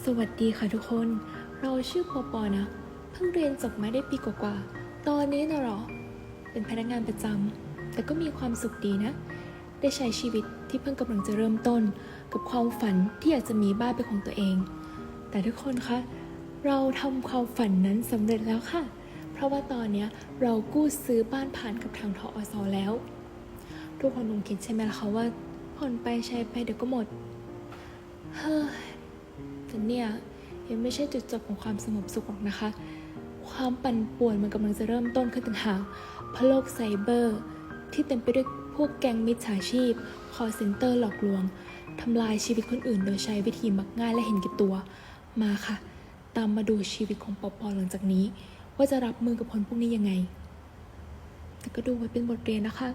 สวัสดีค่ะทุกคน เราชื่อปอปอนะ เพิ่งเรียนจบมาได้ปีกว่าๆ ตอนนี้นะเหรอ เป็นพนักงานประจำ แต่ก็มีความสุขดีนะ ได้ใช้ชีวิตที่เพิ่งกำลังจะเริ่มต้น กับความฝันที่อยากจะมีบ้านเป็นของตัวเอง แต่ทุกคนคะ เราทำความฝันนั้นสำเร็จแล้วค่ะ เพราะว่าตอนเนี้ยเรากู้ซื้อบ้านผ่านกับทางทออสแล้ว ทุกคนคงคิดใช่ไหมล่ะคะว่าผ่อนไปใช้ไปเดี๋ยวก็หมด เฮ้ย แต่เนี่ยยังไม่ใช่จุดจบของความสงบสุขหรอกนะคะ ความปั่นป่วนมันกำลังจะเริ่มต้นขึ้นต่างหากเพราะโลกไซเบอร์ ที่เต็มไปด้วยพวกแก๊งมิจฉาชีพคอเซ็นเตอร์หลอกลวงทำลายชีวิตคนอื่น โดยใช้วิธีมักง่ายและเห็นแก่ตัว มาค่ะ ตามมาดูชีวิตของปอปอหลังจากนี้ ว่าจะรับมือกับคนพวกนี้ยังไง แต่ก็ดูไว้เป็นบทเรียนนะคะ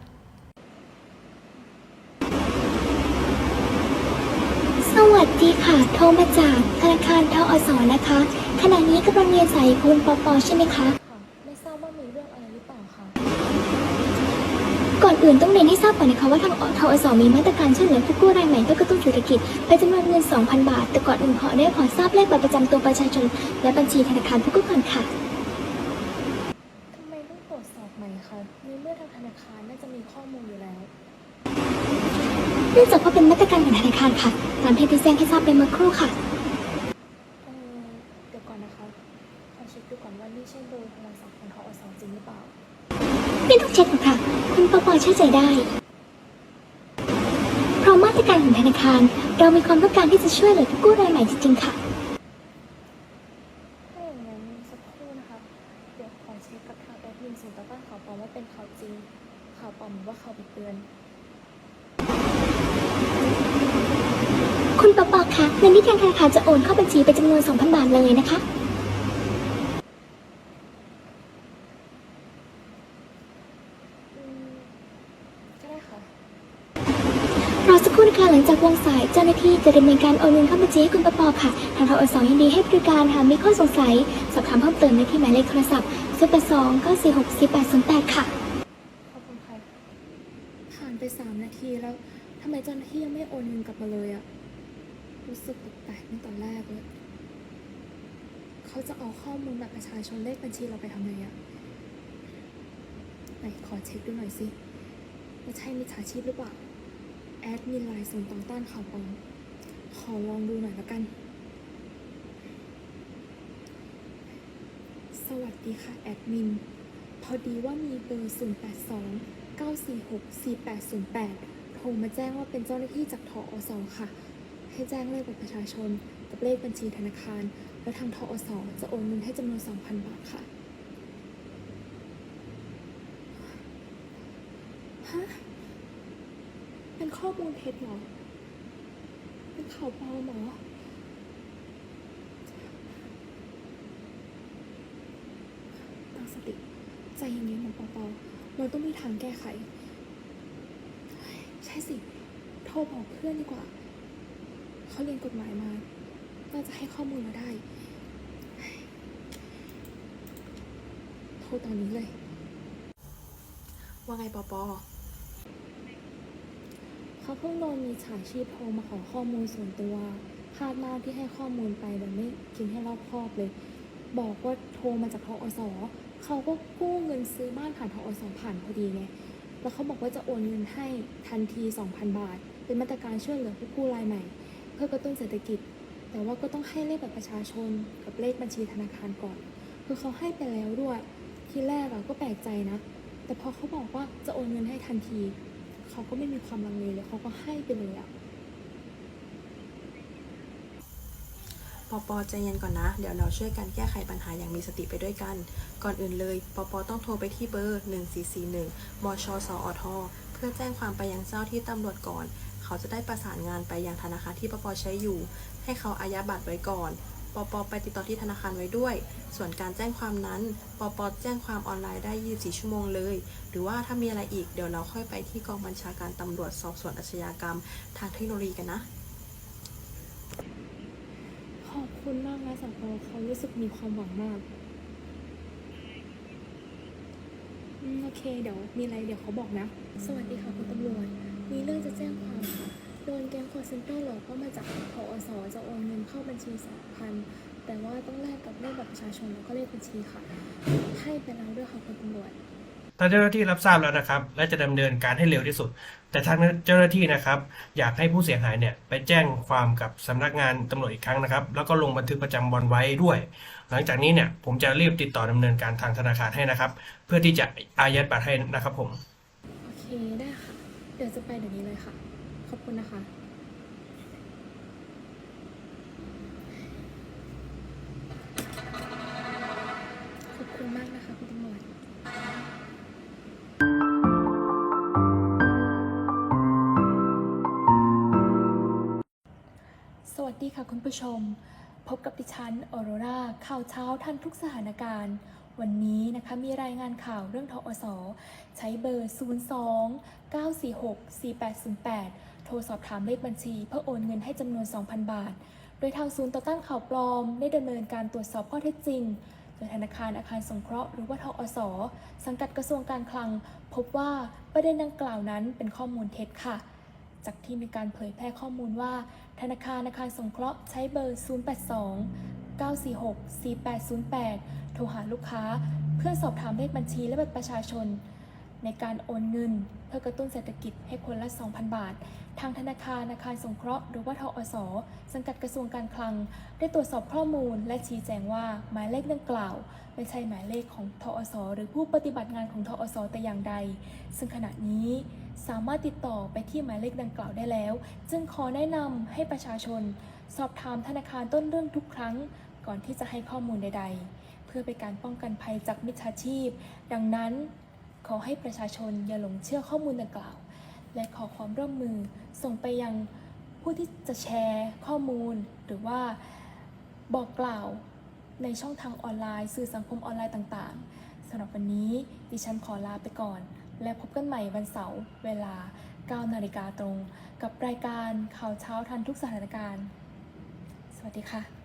ส วัสดีค่ะ โทรมาจากธนาคารทอสนะคะ ขณะนี้กำลังเรียนสายคุณปอปอใช่ไหมคะค่ะไม่ทราบว่ามีเรื่องอะไรหรือเปล่าคะ ก่อนอื่นต้องเรียนให้ทราบก่อนนะคะว่าทางทอสมีมาตรการช่วยเหลือผู้กู้รายใหม่เพื่อกระตุ้นเศรษฐกิจเป็นจำนวนเงิน 2,000 บาท แต่ก่อนอื่นขอได้ขอทราบเลขบัตรประจำตัวประชาชน และบัญชีธนาคารผู้กู้ก่อนค่ะทำไมต้องตรวจสอบใหม่คะในเมื่อทางธนาคารน่าจะมีข้อมูลอยู่แล้ว เนื่องจากว่าเป็นมาตรการของธนาคารค่ะ ตามที่พี่แจ้งให้ทราบไปเมื่อครู่ค่ะ เออเดี๋ยวก่อนนะคะ ขอเช็คดูก่อนว่านี่ใช่เบอร์โทรศัพท์ของทอสจริงหรือเปล่า ไม่ต้องเช็คหรอกค่ะ คุณปอปอเชื่อใจได้ เพราะมาตรการของธนาคาร เรามีความต้องการที่จะช่วยเหลือผู้กู้รายใหม่จริงๆค่ะ ถ้าอย่างนั้นสักครู่นะคะ เดี๋ยวขอเช็คกับทางแอดมินศูนย์ต่อต้านข่าวปลอมว่าเป็นข่าวจริง ข่าวปลอมหรือว่าข่าวบิดเบือน คุณปอปอคะเงินที่ทางธนาคารจะโอนเข้าบัญชีเป็นจำนวน 2,000 บาทเลยนะคะอืมก็ได้ค่ะ รอสักครู่นะคะหลังจากวางสายเจ้าหน้าที่จะดำเนินการโอนเงินเข้าบัญชีให้คุณปอปอค่ะ ทางทอสยินดีให้บริการหากมีข้อสงสัย สอบถามเพิ่มเติมได้ที่หมายเลขโทรศัพท์0 8 2 9 4 6 4 8 0 8ค่ะ ขอบคุณค่ะผ่านไปสามนาทีแล้วทำไมเจ้าหน้าที่ยังไม่โอนเงินกลับมาเลยอะ รู้สึกแปลกๆตั้งแต่แรกเลยเขาจะเอาข้อมูลแบบประชาชนเลขบัญชีเราไปทำไงอะไหนขอเช็คดูหน่อยสิว่าใช่มิจฉาชีพหรือเปล่า แอดมินไลน์ส่งต่อต้านข่าวปลอมขอลองดูหน่อยละกัน สวัสดีค่ะ แอดมิน พอดีว่ามีเบอร์ 082 946 4808 โทรมาแจ้งว่าเป็นเจ้าหน้าที่จากทออสค่ะ ให้แจ้งเลขบัตรประชาชน กับเลขบัญชีธนาคาร แล้วทางทออสจะโอนเงินให้จำนวน 2,000 บาทค่ะ ฮะ เป็นข้อมูลเท็จเหรอ เป็นข่าวปลอมเหรอตั้งสติ ใจเย็นๆนะปอปอเราต้องมีทางแก้ไข ใช่สิ โทรบอกเพื่อนดีกว่า เขาเรียนกฎหมายมา น่าจะให้ข้อมูลเราได้ โทรตอนนี้เลย ว่าไงปอปอเขาเพิ่งโดนมีฉายชีพโทรมาขอข้อมูลส่วนตัวพลาดมากที่ให้ข้อมูลไปแบบไม่คิดให้รอบคอบเลย บอกว่าโทรมาจากทอสเขาก็กู้เงินซื้อบ้านผ่านทอสผ่านพอดีไงแล้วเขาบอกว่าจะโอนเงินให้ทันที 2,000 บาท เป็นมาตรการช่วยเหลือผู้กู้รายใหม่ เพื่อกระตุ้นเศรษฐกิจ แต่ว่าก็ต้องให้เลขบัตรประชาชนกับเลขบัญชีธนาคารก่อน คือเขาให้ไปแล้วด้วย ทีแรกอะก็แปลกใจนะ แต่พอเขาบอกว่าจะโอนเงินให้ทันที เขาก็ไม่มีความลังเลเลยเขาก็ให้ไปเลยอะปอปอใจเย็นก่อนนะ เดี๋ยวเราช่วยกันแก้ไขปัญหาอย่างมีสติไปด้วยกัน ก่อนอื่นเลยปอปอต้องโทรไปที่เบอร์ 1441มชสอท เพื่อแจ้งความไปยังเจ้าที่ตำรวจก่อน เขาจะได้ประสานงานไปยังธนาคารที่ปปใช้อยู่ ให้เขาอายัดบัตรไว้ก่อนปปไปติดต่อที่ธนาคารไว้ด้วย ส่วนการแจ้งความนั้นปปแจ้งความออนไลน์ได้ 24 ชั่วโมงเลย หรือว่าถ้ามีอะไรอีกเดี๋ยวเราค่อยไปที่กองบัญชาการตำรวจสอบสวนอาชญากรรม ทางเทคโนโลยีกันนะ ขอบคุณมากนะสังโตเขารู้สึกมีความหวังมากอืมโอเคเดี๋ยวมีอะไรเดี๋ยวเขาบอกนะ สวัสดีค่ะคุณตำรวจ มีเรื่องจะแจ้งความค่ะโดนแก๊งคอร์เซนเตอร์หลอกว่ามาจากทออสจะโอนเงินเข้าบัญชีสองพันแต่ว่าต้องแลกกับเลขบัตรประชาชนแล้วก็เลขบัญชีค่ะ ให้ไปแล้วด้วยค่ะคุณตำรวจทางเจ้าหน้าที่รับทราบแล้วนะครับ และจะดำเนินการให้เร็วที่สุด แต่ทางเจ้าหน้าที่นะครับ อยากให้ผู้เสียหายเนี่ยไปแจ้งความกับสำนักงานตำรวจอีกครั้งนะครับ แล้วก็ลงบันทึกประจำวันไว้ด้วย หลังจากนี้เนี่ยผมจะรีบติดต่อดำเนินการทางธนาคารให้นะครับ เพื่อที่จะอายัดบัตรให้นะครับผม โอเคได้ค่ะ เดี๋ยวจะไปเดี๋ยวนี้เลยค่ะ ขอบคุณนะคะ ขอบคุณมากนะคะคุณตำรวจสวัสดีค่ะคุณผู้ชม พบกับดิฉันออโรราข่าวเช้าทันทุกสถานการณ์ วันนี้นะคะมีรายงานข่าวเรื่องทอสใช้เบอร์ 02 946 4808 โทรสอบถามเลขบัญชี เพื่อโอนเงินให้จำนวน 2,000 บาท โดยทางศูนย์ต่อต้านข่าวปลอม ได้ดำเนินการตรวจสอบข้อเท็จจริงโดยธนาคารอาคารสงเคราะห์หรือว่าทอสสังกัดกระทรวงการคลัง พบว่าประเด็นดังกล่าวนั้นเป็นข้อมูลเท็จค่ะ จากที่มีการเผยแพร่ข้อมูลว่า ธนาคารอาคารสงเคราะห์ใช้เบอร์ 082 946 4808 โทรหาลูกค้า เพื่อสอบถามเลขบัญชีและบัตรประชาชน ในการโอนเงิน เพื่อกระตุ้นเศรษฐกิจให้คนละ 2,000 บาท ทางธนาคารอาคารสงเคราะห์หรือว่าทอสสังกัดกระทรวงการคลัง ได้ตรวจสอบข้อมูล และชี้แจงว่าหมายเลขดังกล่าว ไม่ใช่หมายเลขของทอสหรือผู้ปฏิบัติงานของทอสแต่อย่างใด ซึ่งขณะนี้สามารถติดต่อไปที่หมายเลขดังกล่าวได้แล้ว จึงขอแนะนำให้ประชาชน สอบถามธนาคารต้นเรื่องทุกครั้ง ก่อนที่จะให้ข้อมูลใด ๆ เพื่อเป็นการป้องกันภัยจากมิจฉาชีพ ดังนั้น ขอให้ประชาชนอย่าหลงเชื่อข้อมูลดังกล่าว และขอความร่วมมือส่งไปยังผู้ที่จะแชร์ข้อมูล หรือว่าบอกกล่าวในช่องทางออนไลน์ สื่อสังคมออนไลน์ต่างๆสำหรับวันนี้ดิฉันขอลาไปก่อน และพบกันใหม่วันเสาร์เวลา 9 นาฬิกาตรง กับรายการข่าวเช้าทันทุกสถานการณ์ สวัสดีค่ะ